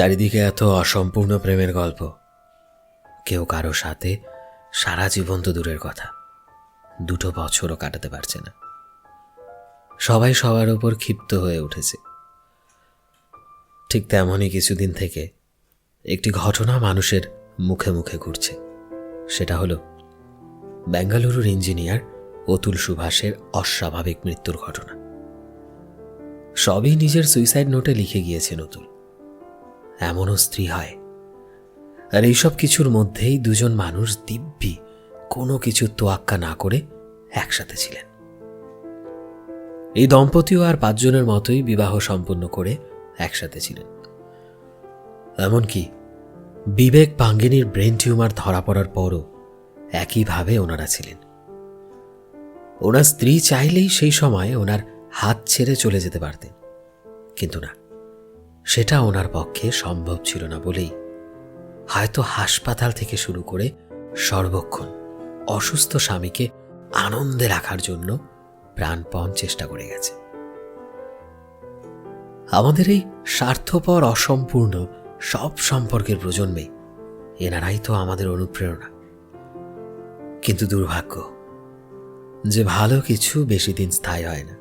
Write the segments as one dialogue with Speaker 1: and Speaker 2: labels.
Speaker 1: চারিদিকে এত অসম্পূর্ণ প্রেমের গল্প। কেউ কারও সাথে সারা জীবন তো দূরের কথা। দুটো বছরও কাটাতে পারছে না। সবাই সবার উপর ক্ষিপ্ত হয়ে উঠেছে। ঠিক তেমনই কিছুদিন থেকে একটি ঘটনা মানুষের মুখে মুখে ঘুরছে। সেটা হলো, বেঙ্গালুরুর ইঞ্জিনিয়ার অতুল সুভাষের অস্বাভাবিক মৃত্যুর ঘটনা। সবই নিজের সুইসাইড নোটে লিখে গিয়েছেন অতুল। এমনও স্ত্রী হয়। আর এইসব কিছুর মধ্যেই দুজন মানুষ দিব্যি কোনো কিছু তোয়াক্কা না করে একসাথে ছিলেন। এই দম্পতিও আর পাঁচজনের মতোই বিবাহ সম্পন্ন করে একসাথে ছিলেন। এমনকি বিবেক পাঙ্গিনীর ব্রেন টিউমার ধরা পড়ার পরও একইভাবে ওনারা ছিলেন। ওনার স্ত্রী চাইলেই সেই সময় ওনার হাত ছেড়ে চলে যেতে পারতেন, কিন্তু না। সেটা ওনার পক্ষে সম্ভব ছিল না বলেই। হয়তো হাসপাতাল থেকে শুরু করে সর্বক্ষণ অসুস্থ স্বামীকে আনন্দে রাখার জন্য প্রাণপণ চেষ্টা করে গেছে। আমাদের এই স্বার্থপর, অসম্পূর্ণ সব সম্পর্কের প্রজন্মে এনারাই তো আমাদের অনুপ্রেরণা। কিন্তু দুর্ভাগ্য, যে ভালো কিছু বেশি দিন স্থায়ী হয় না।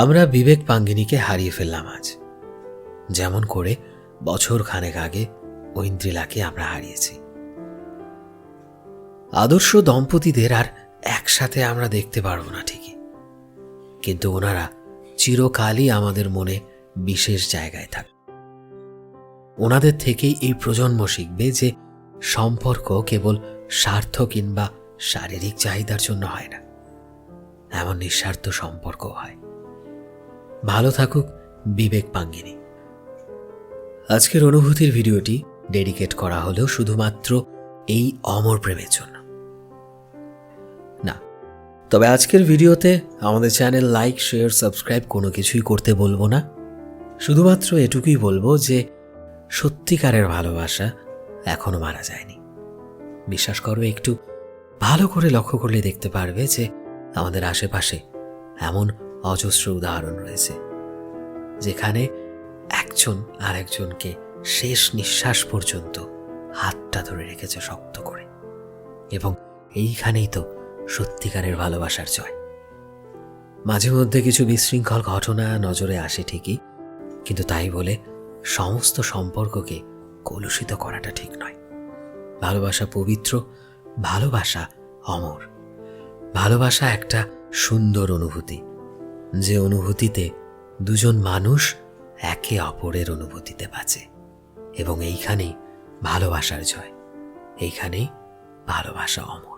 Speaker 1: আমরা বিবেক পাঙ্গিনীকে হারিয়ে ফেললাম আজ। যেমন করে বছর খানেক আগে ঐন্দ্রিলাকে আমরা হারিয়েছি। আদর্শ দম্পতিদের আর একসাথে আমরা দেখতে পারব না ঠিকই। কিন্তু ওনারা চিরকালই আমাদের মনে বিশেষ জায়গায় থাক। ওনাদের থেকেই এই প্রজন্ম শিখবে যে সম্পর্ক কেবল স্বার্থ কিংবা শারীরিক চাহিদার জন্য হয় না, এমন নিঃস্বার্থ সম্পর্ক হয়। ভালো থাকুক বিবেক পাঙ্গিনী। আজকের অনুভূতির ভিডিওটি ডেডিকেট করা হলো শুধুমাত্র এই অমর প্রেমের জন্য। না, তবে আজকের ভিডিওতে আমাদের চ্যানেল লাইক, শেয়ার, সাবস্ক্রাইব কোনো কিছুই করতে বলব না। শুধুমাত্র এটুকুই বলব যে সত্যিকারের ভালোবাসা এখনও মারা যায়নি। বিশ্বাস করো, একটু ভালো করে লক্ষ্য করলে দেখতে পারবে যে আমাদের আশেপাশে এমন অজস্র উদাহরণ রয়েছে, যেখানে একজন আরেকজনকে শেষ নিঃশ্বাস পর্যন্ত হাতটা ধরে রেখেছে শক্ত করে। এবং এইখানেই তো সত্যিকারের ভালোবাসার জয়। মাঝে মধ্যে কিছু বিশৃঙ্খল ঘটনা নজরে আসে ঠিকই, কিন্তু তাই বলে সমস্ত সম্পর্ককে কলুষিত করাটা ঠিক নয়। ভালোবাসা পবিত্র, ভালোবাসা অমর। ভালোবাসা একটা সুন্দর অনুভূতি, যে অনুভূতিতে দুজন মানুষ একে অপরের অনুভূতিতে বাঁচে এবং এইখানেই ভালোবাসার জয়। এইখানেই ভালোবাসা অমর।